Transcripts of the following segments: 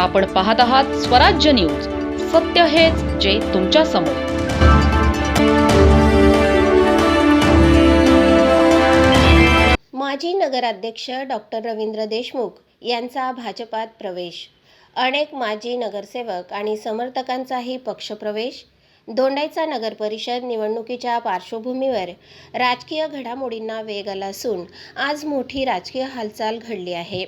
आपण पाहत आहात स्वराज्य न्यूज. सत्य हेच जे तुमच्यासमोर. माजी नगराध्यक्ष डॉक्टर रवींद्र देशमुख यांचा भाजपात प्रवेश. अनेक माजी नगरसेवक आणि समर्थकांचाही पक्षप्रवेश. दोंडाईचा नगरपरिषद निवडणुकीच्या पार्श्वभूमीवर राजकीय घडामोडींना वेग आला असून आज मोठी राजकीय हालचाल घडली आहे.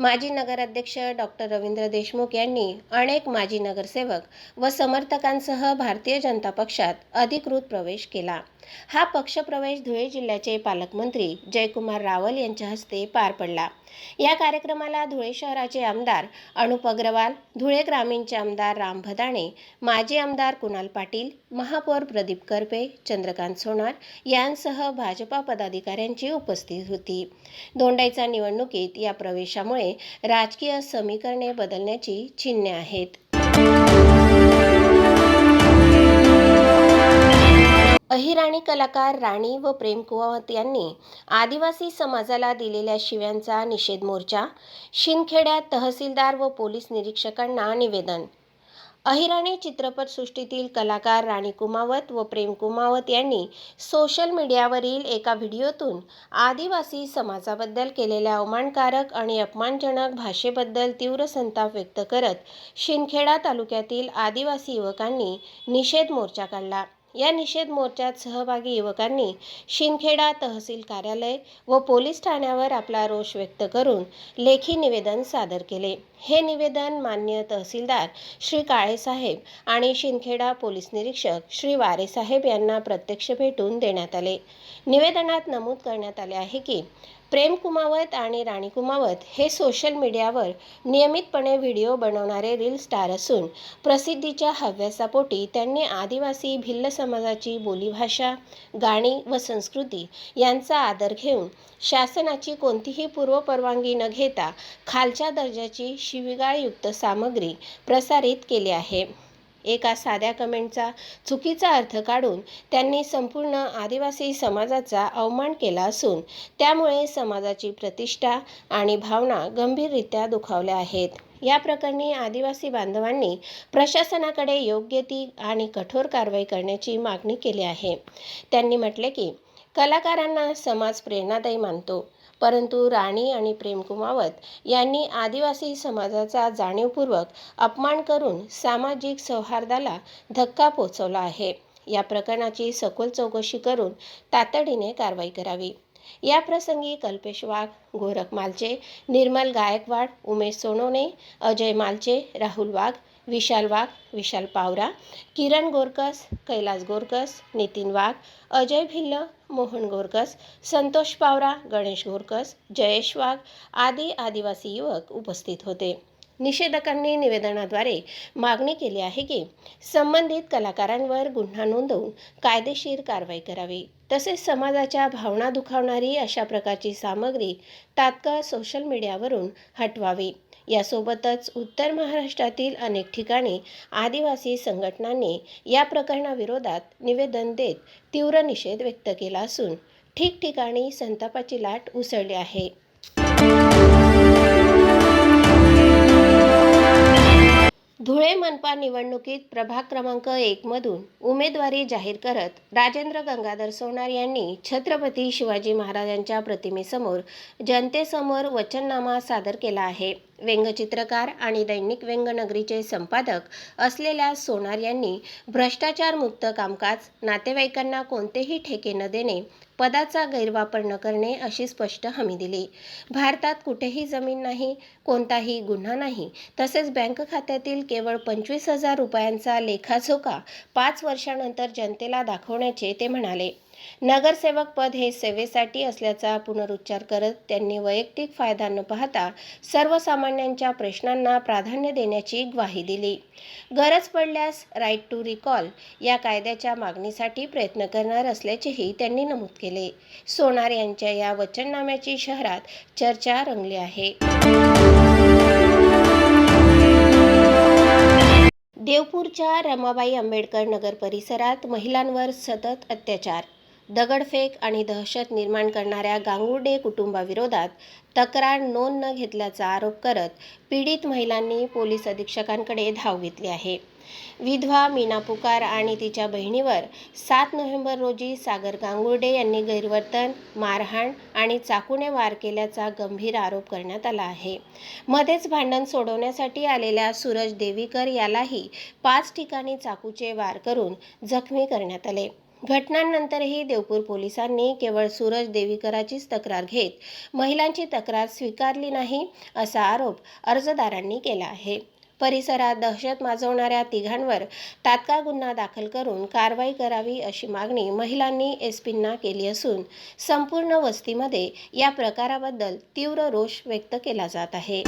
माजी नगराध्यक्ष डॉक्टर रवींद्र देशमुख यांनी अनेक माजी नगरसेवक व समर्थकांसह भारतीय जनता पक्षात अधिकृत प्रवेश केला. हा पक्षप्रवेश धुळे जिल्ह्याचे पालकमंत्री जयकुमार रावल यांच्या हस्ते पार पडला. या कार्यक्रमाला धुळे शहराचे आमदार अनुप अग्रवाल धुळे ग्रामीणचे आमदार राम भदाणे माजी आमदार कुणाल पाटील महापौर प्रदीप करपे चंद्रकांत सोनार यांसह भाजपा पदाधिकाऱ्यांची उपस्थित होती. दोंडाईचा निवडणुकीत या प्रवेशामुळे राजकीय समीकरणे बदलण्याची चिन्हे आहेत. अहिराणी कलाकार राणी व प्रेम कुंवत यांनी आदिवासी समाजाला दिलेल्या शिव्यांचा निषेध मोर्चा शिंदखेड्यात तहसीलदार व पोलीस निरीक्षकांना निवेदन. अहिराणी चित्रपटसृष्टीतील कलाकार राणी कुमावत व प्रेम कुमावत यांनी सोशल मीडियावरील एका व्हिडिओतून आदिवासी समाजाबद्दल केलेल्या अवमानकारक आणि अपमानजनक भाषेबद्दल तीव्र संताप व्यक्त करत शिंदखेडा तालुक्यातील आदिवासी युवकांनी निषेध मोर्चा काढला. या निषेध मोर्चात सहभागी युवकांनी शिंदखेडा तहसील कार्यालय व पोलीस ठाण्यावर आपला रोष व्यक्त करून लेखी निवेदन सादर केले. हे निवेदन मान्य तहसीलदार श्री काळेसाहेब आणि शिंदखेडा पोलीस निरीक्षक श्री वारेसाहेब यांना प्रत्यक्ष भेटून देण्यात आले. निवेदनात नमूद करण्यात आले आहे की प्रेम कुमावत आणि राणी कुमावत हे सोशल मीडियावर नियमितपणे व्हिडिओ बनवणारे रील स्टार असून प्रसिद्धीच्या हव्यासापोटी त्यांनी आदिवासी भिल्ल समाजाची बोलीभाषा गाणी व संस्कृती यांचा आदर घेऊन शासनाची कोणतीही पूर्वपरवानगी न घेता खालच्या दर्जाची शिवीगाळयुक्त सामग्री प्रसारित केली आहे. एका साध्या कमेंटचा चुकीचा अर्थ काढून त्यांनी संपूर्ण आदिवासी समाजाचा अवमान केला असून त्यामुळे समाजाची प्रतिष्ठा आणि भावना गंभीररित्या दुखावल्या आहेत. या प्रकरणी आदिवासी बांधवांनी प्रशासनाकडे योग्य ती आणि कठोर कारवाई करण्याची मागणी केली आहे. त्यांनी म्हटले की कलाकारांना समाज प्रेरणादायी मानतो परंतु राणी आणि प्रेम कुमावत यांनी आदिवासी समाजाचा जाणीवपूर्वक अपमान करून सामाजिक सौहार्दाला धक्का पोचवला आहे. या प्रकरणाची सखोल चौकशी करून तातडीने कारवाई करावी. या प्रसंगी कल्पेश वाघ गोरख मालचे निर्मल गायकवाड उमेश सोनवणे अजय मालचे राहुल वाघ विशाल वाघ विशाल पावरा किरण गोरकस कैलास गोरकस नितीन वाघ अजय भिल्ल मोहन गोरकस संतोष पावरा गणेश गोरकस जयेश वाघ आदी आदिवासी युवक उपस्थित होते. निषेधकांनी निवेदनाद्वारे मागणी केली आहे की संबंधित कलाकारांवर गुन्हा नोंदवून कायदेशीर कारवाई करावी. तसेच समाजाच्या भावना दुखावणारी अशा प्रकारची सामग्री तात्काळ सोशल मीडियावरून हटवावी. यासोबतच उत्तर महाराष्ट्रातील अनेक ठिकाणी आदिवासी संघटनांनी या प्रकरणाविरोधात निवेदन देत तीव्र निषेध व्यक्त केला असून ठिकठिकाणी संतापाची लाट उसळली आहे. धुळे मनपा निवडणुकीत प्रभाग क्रमांक एकमधून उमेदवारी जाहीर करत राजेंद्र गंगाधर सोनार यांनी छत्रपती शिवाजी महाराजांच्या प्रतिमेसमोर जनतेसमोर वचननामा सादर केला आहे. व्यंगचित्रकार आणि दैनिक व्यंगनगरीचे संपादक असलेल्या सोनार यांनी भ्रष्टाचारमुक्त कामकाज नातेवाईकांना कोणतेही ठेके न देणे पदाचा गैरवापर न करणे अशी स्पष्ट हमी दिली. भारतात कुठेही जमीन नाही कोणताही गुन्हा नाही तसेच बँक खात्यातील केवळ पंचवीस हजार रुपयांचा लेखाजोखा पाच वर्षानंतर जनतेला दाखवण्याचे ते म्हणाले. नगरसेवक पद हे सेवेसाठी असल्याचा पुनरुच्चार करत त्यांनी वैयक्तिक फायदा न पाहता सर्वसामान्यांच्या प्रश्नांना प्राधान्य देण्याची ग्वाही दिली. गरज पडल्यास राईट टू रिकॉल या कायद्याच्या मागणीसाठी प्रयत्न करणार असल्याचेही त्यांनी नमूद केले. सोनार यांच्या या वचननाम्याची शहरात चर्चा रंगली आहे. देवपूरच्या रमाबाई आंबेडकर नगर परिसरात महिलांवर सतत अत्याचार दगडफेक आणि दहशत निर्माण करणाऱ्या गांगुर्डे कुटुंबाविरोधात तक्रार नोंद न घेतल्याचा आरोप करत पीडित महिलांनी पोलीस अधीक्षकांकडे धाव घेतली आहे. विधवा मीना पुकार आणि तिच्या बहिणीवर सात नोव्हेंबर रोजी सागर गांगुर्डे यांनी गैरवर्तन मारहाण आणि चाकूने वार केल्याचा गंभीर आरोप करण्यात आला आहे. मध्येच भांडण सोडवण्यासाठी आलेल्या सूरज देवीकर यालाही पाच ठिकाणी चाकूचे वार करून जखमी करण्यात आले. घटनांनंतरही देवपूर पोलिसांनी केवळ सूरज देवीकराचीच तक्रार घेत महिलांची तक्रार स्वीकारली नाही असा आरोप अर्जदारांनी केला आहे. परिसरात दहशत माजवणाऱ्या तिघांवर तात्काळ गुन्हा दाखल करून कारवाई करावी अशी मागणी महिलांनी एस पींना केली असून संपूर्ण वस्तीमध्ये या प्रकाराबद्दल तीव्र रोष व्यक्त केला जात आहे.